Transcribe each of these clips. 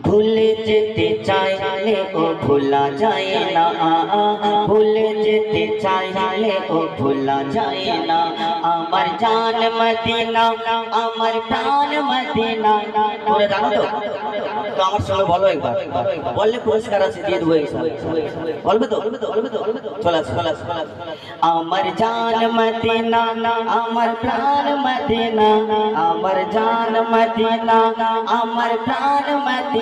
ভুলে যেতে চাইলে ও ভোলা যায় না। ভুলে যেতে চাইলে ও ভোলা যায় না। আমার জান মদিনা, আমার প্রাণ মদিনা। তোরা জানো তো? তো আমার সঙ্গে বলো একবার। বললে পুরস্কার আছে, দিয়ে দেবো বলবে তো? চলে চলে। আমার জান মদিনা, আমার প্রাণ মদিনা। আমার জান মদিনা, আমার প্রাণ মদিনা।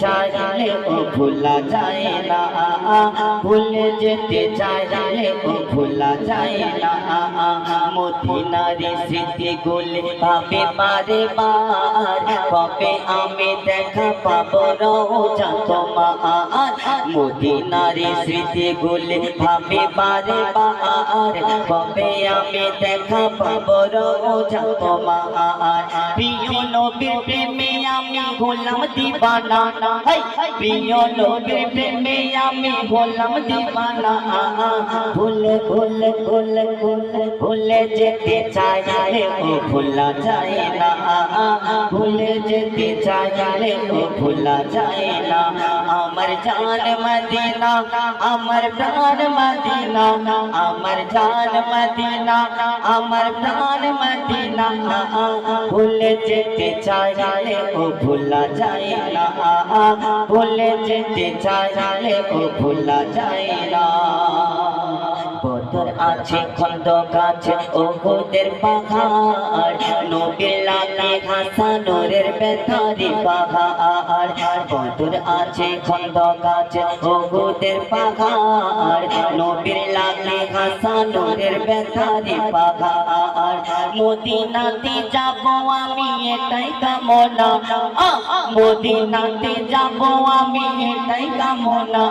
চাইলে ও ভোলা যায় না। ভুলে যেতে চাইলে ও ভোলা যায় না। মদিনারি স্মৃতি গুলি ভাবে বারে বার, কবে আমি দেখা পাবো রোজা তোমার? মদিনারি স্মৃতি গুলি ভাবে বারে বার, কবে আমি দেখা পাবো রোজা তোমার? প্রিয় নবীর প্রেমে আমি হলাম দিবানা। প্রিয় নবীর প্রেমে আমি হলাম দিবানা। ভুলে ভুলে ভুলে ভুলে ভুলে যেতে চাইলে ও ভোলা যায় না। ভুলে যেতে চাইলে ও ভোলা যায় না। আমার জান মদিনা আমার প্রাণ মদিনা আমার জান মদিনা আমার প্রাণ মদিনা ভুলে যেতে চাইলে ও ভোলা যায় না ভুলে যেতে চাইলে ও ভোলা বদর আছে খন্দ গাছে ও গোদের পাহাড়। নবীর লাগে ঘাসা নোরের বেথারি পাহাড়। বদর আছে খন্দ গাছে ও গোদের পাহাড়। নবীর লাগে ঘাসা নোরের বেথারি পাহাড়। মদিনাতে যাব আমি এটাই কামনা। মদিনাতে যাব আমি এটাই কামনা।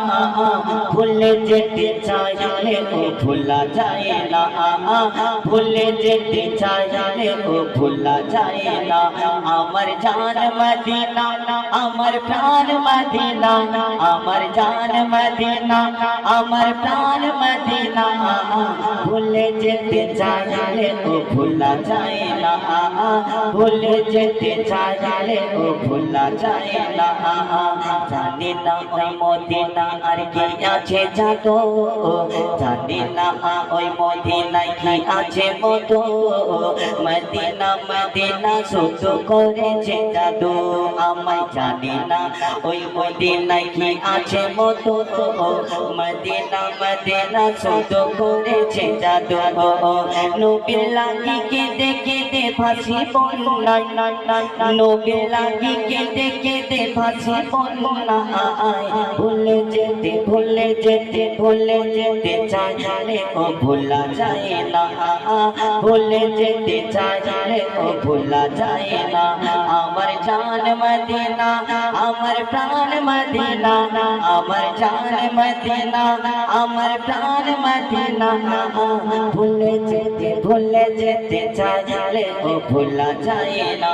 ভুলে যেতে চাইলে ও ভোলা যায় না। ভুলে যেতে চাইলে ও ভোলা যায় না। আমার জান মদিনা, আমার প্রাণ মদিনা, আমার জান মদিনা, আমার প্রাণ মদিনা। ভুলে যেতে চাইলে ও ভোলা যায় না। ভুলে যেতে চাইলে ও ভোলা যায় না। জানি না ওই মদিনা আর কি আছে জাতো জানি না ওই মদিনায় কি আছে মতো মদিনা মদিনা শুধু করেছে জাদু। আমায় জানি না ওই মদিনায় কি আছে মতো মদিনা মদিনা শুধু করেছে জাদু। নবীর লাগি কেঁদে কেঁদে ফাঁসি বন্যায় নবীর লাগি কেঁদে কেঁদে ফাঁসি বন্যায় ভুলে যেতে ভুলে যেতে ভুলে যেতে চাইলে ও ভোলা যায় না ভুলে যেতে চাইলে ও ভোলা যায় না আমার জান মদিনা আমার প্রাণ মদিনা আমার জান মদিনা আমার প্রাণ মদিনা ভুলে যেতে ভুলে যেতে চাইলে ও ভোলা যায় না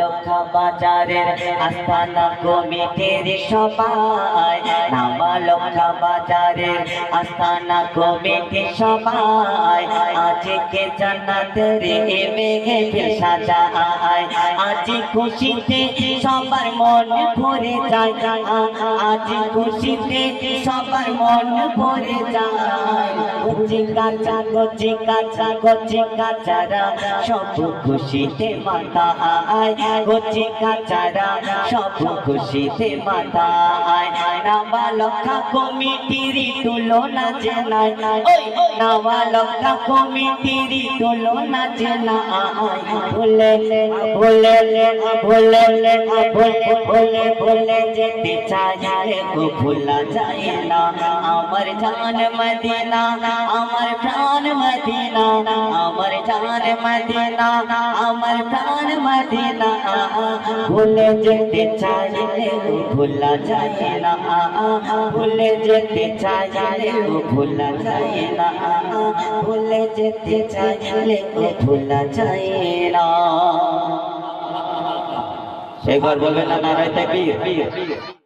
নাবালকা বাজারের আস্তানা কমিটির সবাই নাবালকা বাজারের আস্তানা কমিটি সবাই আজকে জান্নাতের মেঘে সাজায়, আজ খুশিতে সবার মন ভরে যায়, আজ খুশিতে সবার মন ভরে যায়। গজি কাঁচা গজি কাঁচা গজি কাঁচারা সব খুশিতে মাতা আয় গজি কাঁচারা সব খুশিতে মাতা আয় নাবালকা কমিটির তুলনা জেনায় ওই নাবালকা কমিটির তুলনা জেনা আয় ভুলে ভুলে ভুলে ভুলে ভুলে ভুলে যেতে চাইলে ভোলা যায় না। আমার জান মদিনা, আমার প্রাণ মদিনা, আমার জান মদিনা, আমার প্রাণ মদিনা। ভুলে যেতে চাইলে ভোলা যায় না। ভুলে যেতে চাইলে ভোলা যায় না। ভুলে যেতে চাইলে ভোলা যায় না। একবার বলবেন না, নারায় তাকবীর।